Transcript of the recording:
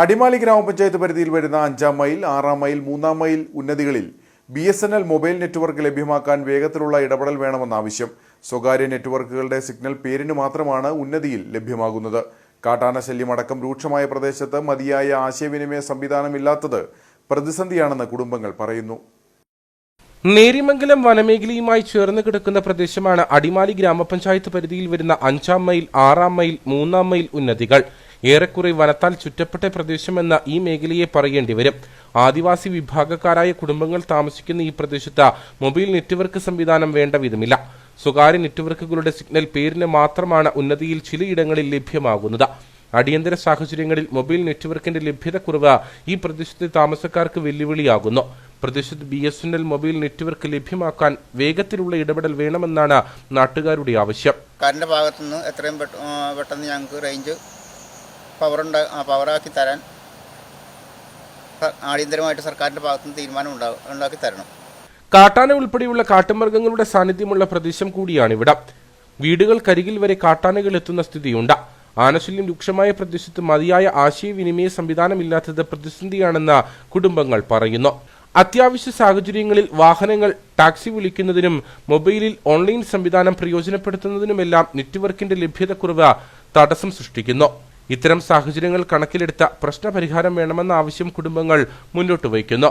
അടിമാലി ഗ്രാമപഞ്ചായത്ത് പരിധിയിൽ വരുന്ന അഞ്ചാം മൈൽ ആറാം മൈൽ മൂന്നാം mile ഉന്നതികളിൽ B S N L mobile network ലഭ്യമാക്കാൻ വേഗത്തിലുള്ള ഇടപെടൽ വേണമെന്ന ആവശ്യം. സ്വകാര്യ നെറ്റ്വർക്കുകളുടെ സിഗ്നൽ പേരിന് മാത്രമാണ് ഉന്നതിയിൽ ലഭ്യമാകുന്നത്. കാട്ടാന ശല്യമടക്കം രൂക്ഷമായ പ്രദേശത്ത് മതിയായ ആശയവിനിമയ സംവിധാനമില്ലാത്തത് പ്രതിസന്ധിയാണെന്ന് കുടുംബങ്ങൾ പറയുന്നു. നേരിമംഗലം വനമേഖലയുമായി ചേർന്ന് കിടക്കുന്ന പ്രദേശമാണ് അടിമാലി ഗ്രാമപഞ്ചായത്ത് പരിധിയിൽ വരുന്ന അഞ്ചാം മൈൽ ആറാം മൈൽ മൂന്നാം മൈൽ ഉന്നതികൾ. ഏറെക്കുറെ വനത്താൽ ചുറ്റപ്പെട്ട പ്രദേശമെന്ന ഈ മേഖലയെ പറയേണ്ടി വരും. ആദിവാസി വിഭാഗക്കാരായ കുടുംബങ്ങൾ താമസിക്കുന്ന ഈ പ്രദേശത്ത് മൊബൈൽ നെറ്റ്വർക്ക് സംവിധാനം വേണ്ട വിധമില്ല. സ്വകാര്യ നെറ്റ്വർക്കുകളുടെ സിഗ്നൽ പേരിന് മാത്രമാണ് ഉന്നതിയിൽ ചിലയിടങ്ങളിൽ ലഭ്യമാകുന്നത്. അടിയന്തര സാഹചര്യങ്ങളിൽ മൊബൈൽ നെറ്റ്വർക്കിന്റെ ലഭ്യതക്കുറവ് ഈ പ്രദേശത്തെ താമസക്കാർക്ക് വെല്ലുവിളിയാകുന്നു. പ്രദേശത്ത് B S N L mobile network ലഭ്യമാക്കാൻ വേഗത്തിലുള്ള ഇടപെടൽ വേണമെന്നാണ് നാട്ടുകാരുടെ ആവശ്യം. കാറിന്റെ ഭാഗത്തുനിന്ന് എത്രയും പെട്ടെന്ന് ഞങ്ങൾക്ക് റേഞ്ച് പവറുണ്ട പവറാക്കി തരാൻ അടിയന്തരമായിട്ട് സർക്കാരിന്റെ ഭാഗത്തുനിന്ന് തീരുമാനം ഉണ്ടാ- ഉണ്ടാക്കി തരണം. കാട്ടാന ഉൾപ്പെടെയുള്ള കാട്ടുമൃഗങ്ങളുടെ സാന്നിധ്യമുള്ള പ്രദേശം വീടുകൾ വീടുകൾക്കരികിൽ വരെ കാട്ടാനകൾ എത്തുന്ന സ്ഥിതിയുണ്ട്. ആനശല്യം രൂക്ഷമായ പ്രദേശത്ത് മതിയായ ആശയവിനിമയ സംവിധാനമില്ലാത്തത് പ്രതിസന്ധിയാണെന്ന് കുടുംബങ്ങൾ പറയുന്നു. അത്യാവശ്യ സാഹചര്യങ്ങളിൽ വാഹനങ്ങൾ ടാക്സി വിളിക്കുന്നതിനും മൊബൈലിൽ ഓൺലൈൻ സംവിധാനം പ്രയോജനപ്പെടുത്തുന്നതിനുമെല്ലാം നെറ്റ്വർക്കിന്റെ ലഭ്യതക്കുറവ് തടസ്സം സൃഷ്ടിക്കുന്നു. ഇത്തരം സാഹചര്യങ്ങൾ കണക്കിലെടുത്ത പ്രശ്നപരിഹാരം വേണമെന്ന ആവശ്യം കുടുംബങ്ങൾ മുന്നോട്ട് വയ്ക്കുന്നു